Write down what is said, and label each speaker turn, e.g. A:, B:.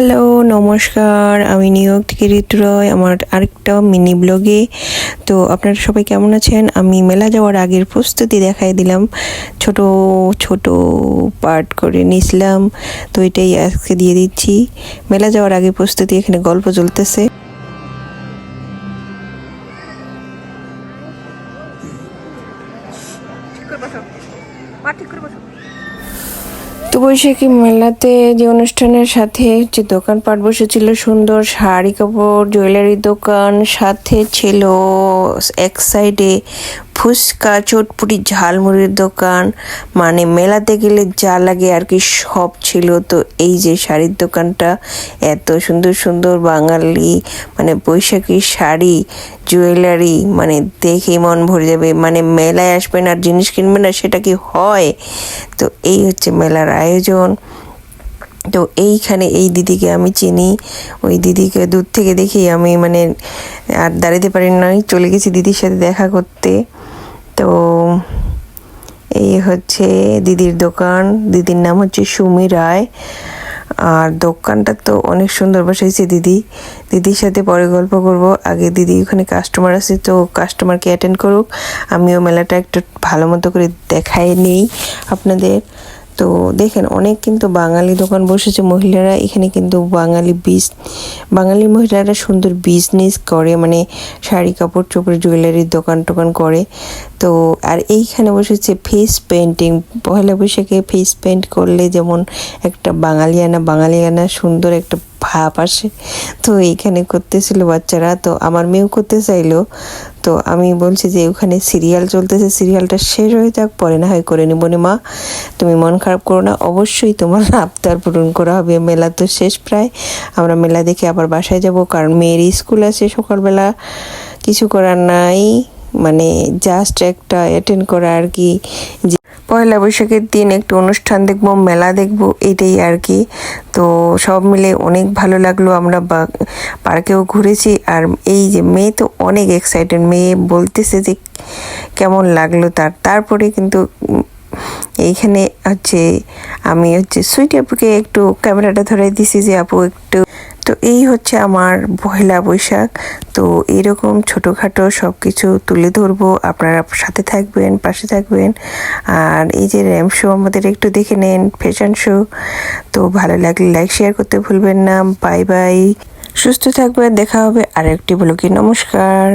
A: Hello, নমস্কার। আমি new York থেকে ঋতু রয়, আমার আরেকটা মিনি ব্লগে। তো আপনারা সবাই কেমন আছেন? আমি মেলা যাওয়ার আগের প্রস্তুতি দেখাই দিলাম। ছোট ছোট পার্ট করে নিয়েছিলাম তো এটাই আজকে দিয়ে দিচ্ছি। মেলা যাওয়ার আগে প্রস্তুতি, এখানে গল্প চলতেছে। তো বৈশাখী মেলাতে যে অনুষ্ঠানের সাথে যে দোকানপাট বসেছিল, সুন্দর শাড়ি কাপড়, জুয়েলারি দোকান, সাথে ছিল এক সাইডে ফুচকা চটপুরি ঝালমুড়ির দোকান মানে মেলাতে গেলে যা লাগে আর কি সব ছিল। তো এই যে শাড়ির দোকানটা, এত সুন্দর সুন্দর বাঙালি মানে বৈশাখী শাড়ি, জুয়েলারি মানে দেখে মন ভরে যাবে। মানে মেলায় আসবেন আর জিনিস কিনবেন না, সেটা কি হয়? তো এই হচ্ছে মেলার আয়োজন। তো এইখানে এই দিদিকে আমি চিনি। ওই দিদিকে দূর থেকে দেখি আমি মানে আর দাঁড়াতে পারি নাই। চলে গেছি দিদির সাথে দেখা করতে। তো এই হচ্ছে দিদির দোকান। দিদির নাম হচ্ছে সুমি রায়। আর দোকানটা তো অনেক সুন্দর বসাইছে দিদি। দিদির সাথে পরে গল্প করব। আগে দিদি ওখানে কাস্টমার আছে, তো কাস্টমারকে অ্যাটেন্ড করুক। আমিও মেলাটা একটু ভালো মতো করে দেখাই নিই আপনাদের। তো দেখেন, অনেক কিন্তু বাঙালি দোকান বসেছে। মহিলারা এখানে কিন্তু বাঙালি বিজ, বাঙালি মহিলারা সুন্দর বিজনেস করে মানে শাড়ি, কাপড়, চোপড় জুয়েলারির দোকান টোকান করে। তো আর এইখানে বসেছে ফেস পেন্টিং পয়লা বৈশাখে ফেস পেন্ট করলে যেমন একটা বাঙালিয়ানা বাঙালিয়ানা সুন্দর একটা ভাব আসে। তো এইখানে করতেছিল বাচ্চারা। তো আমার মেয়েও করতে চাইলো। তো আমি বলছি যে, ওখানে সিরিয়াল চলতেছে। সিরিয়ালটা শেষ হয়ে যাক, পরে না হয় করে নিব মা। তুমি মন খারাপ করো না। অবশ্যই তোমার আবদার পূরণ করা হবে। মেলা তো শেষ প্রায়। আমরা মেলা দেখে আবার বাসায় যাব। কারণ মেয়ের স্কুল আছে সকালবেলা। কিছু করার নাই। মানে জাস্ট একটা অ্যাটেন্ড করা আর কি। পয়লা বৈশাখের দিন একটু অনুষ্ঠান দেখব, মেলা দেখব, এটাই আর কি। তো সব মিলে অনেক ভালো লাগল, আমরা পার্কেও ঘুরেছি। আর এই যে মেয়ে তো অনেক এক্সাইটেড মেয়ে বলতেছে যে কেমন লাগল তার। তারপরে কিন্তু এইখানে হচ্ছে আমি হচ্ছে সুইট আপুকে একটু ক্যামেরাটা ধরাই দিছি যে আপু একটু। তো এই হচ্ছে আমার পহেলা বৈশাখ। তো এরকম ছোটোখাটো সব কিছু তুলে ধরবো। আপনারা সাথে থাকবেন, পাশে থাকবেন। আর এই যে র্যাম শো আমাদের একটু দেখে নেন ফ্যাশন শো তো ভালো লাগলে লাইক শেয়ার করতে ভুলবেন না। বাই বাই সুস্থ থাকবেন, দেখা হবে আর একটি ব্লগে নমস্কার।